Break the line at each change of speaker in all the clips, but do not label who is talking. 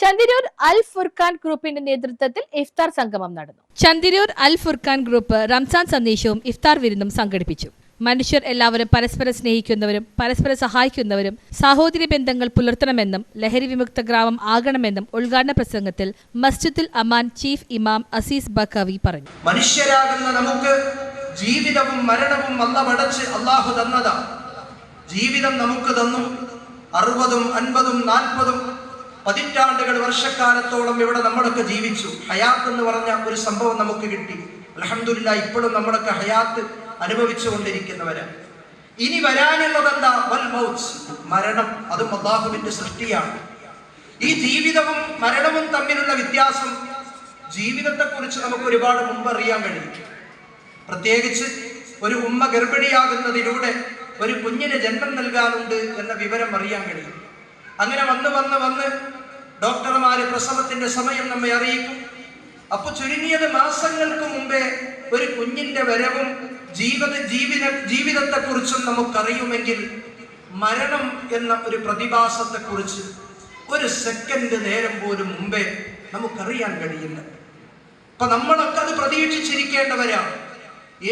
ചന്ദിരൂർ അൽ ഫുർഖാൻ ഗ്രൂപ്പിന്റെ നേതൃത്വത്തിൽ ഇഫ്താർ സംഗമം നടന്നു. ചന്ദിരൂർ അൽ ഫുർഖാൻ ഗ്രൂപ്പ് റംസാൻ സന്ദേശവും ഇഫ്താർ വിരുന്നും സംഘടിപ്പിച്ചു. മനുഷ്യർ എല്ലാവരും പരസ്പരം സ്നേഹിക്കുന്നവരും പരസ്പരം സഹായിക്കുന്നവരും സാഹോദര്യ ബന്ധങ്ങൾ പുലർത്തണമെന്നും ലഹരി വിമുക്ത ഗ്രാമം ആകണമെന്നും ഉദ്ഘാടന പ്രസംഗത്തിൽ മസ്ജിദുൽ അമാൻ ചീഫ് ഇമാം അസീസ് ബക്കവി പറഞ്ഞു.
മനുഷ്യരാകുന്ന നമുക്ക് ജീവിതവും മരണവും അല്ല പടച്ച് അള്ളാഹു തന്നതാ. ജീവിതം നമുക്ക് തന്നു. അറുപതും അൻപതും നാൽപ്പതും പതിറ്റാണ്ടുകൾ വർഷക്കാലത്തോളം ഇവിടെ നമ്മളൊക്കെ ജീവിച്ചു. ഹയാത്ത് എന്ന് പറഞ്ഞ ഒരു സംഭവം നമുക്ക് കിട്ടി. അലഹമില്ല ഇപ്പോഴും നമ്മളൊക്കെ ഹയാത്ത് അനുഭവിച്ചു കൊണ്ടിരിക്കുന്നവര് ഇനി വരാനുള്ളതെന്താ വൽ മൗത്ത് മരണം. അതും അള്ളാഹുവിന്റെ സൃഷ്ടിയാണ്. ഈ ജീവിതവും മരണവും തമ്മിലുള്ള വ്യത്യാസം ജീവിതത്തെക്കുറിച്ച് നമുക്ക് ഒരുപാട് മുമ്പ് അറിയാൻ കഴിയും. പ്രത്യേകിച്ച് ഒരു ഉമ്മ ഗർഭിണിയാകുന്നതിലൂടെ ഒരു കുഞ്ഞിന് ജന്മം നൽകാനുണ്ട് എന്ന വിവരം അറിയാൻ കഴിയും. അങ്ങനെ വന്ന് വന്ന് വന്ന് ഡോക്ടർമാര് പ്രസവത്തിന്റെ സമയം നമ്മെ അറിയിക്കും. അപ്പൊ ചുരുങ്ങിയത് മാസങ്ങൾക്ക് മുമ്പേ ഒരു കുഞ്ഞിന്റെ വരവും ജീവിത ജീവിത ജീവിതത്തെക്കുറിച്ചും നമുക്കറിയുമെങ്കിൽ മരണം എന്ന ഒരു പ്രതിഭാസത്തെക്കുറിച്ച് ഒരു സെക്കൻഡ് നേരം പോലും മുമ്പേ നമുക്കറിയാൻ കഴിയില്ല. അപ്പൊ നമ്മളൊക്കെ അത് പ്രതീക്ഷിച്ചിരിക്കേണ്ടവരാണ്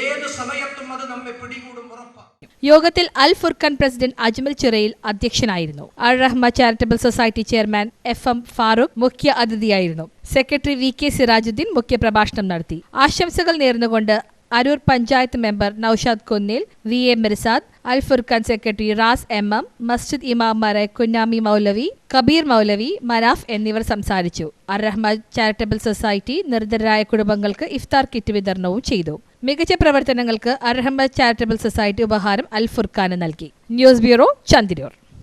ഏത് സമയത്തും അത് നമ്മെ പിടികൂടും ഉറപ്പാണ്
യോഗത്തിൽ അൽ ഫുർഖാൻ പ്രസിഡന്റ് അജ്മൽ ചിറയിൽ അധ്യക്ഷനായിരുന്നു. Al Rahma charitable society chairman F M Farooq മുഖ്യ അതിഥിയായിരുന്നു. സെക്രട്ടറി വി കെ സിറാജുദ്ദീൻ മുഖ്യപ്രഭാഷണം നടത്തി. ആശംസകൾ നേർന്നുകൊണ്ട് Aroor panchayat member Noushad Konnel V A Mirsad Al Furqan secretary Raz M M മസ്ജിദ് ഇമാമാരായ കുഞ്ഞാമി മൗലവി കബീർ മൗലവി മനാഫ് എന്നിവർ സംസാരിച്ചു. അർ റഹ്മാൻ ചാരിറ്റബിൾ സൊസൈറ്റി നിർദ്ധരായ കുടുംബങ്ങൾക്ക് ഇഫ്താർ കിറ്റ് വിതരണവും ചെയ്തു. മികച്ച പ്രവർത്തനങ്ങൾക്ക് അർഹമ്മ ചാരിറ്റബിൾ സൊസൈറ്റി ഉപഹാരം അൽ ഫുർഖാന് നൽകി. News bureau Chandiroor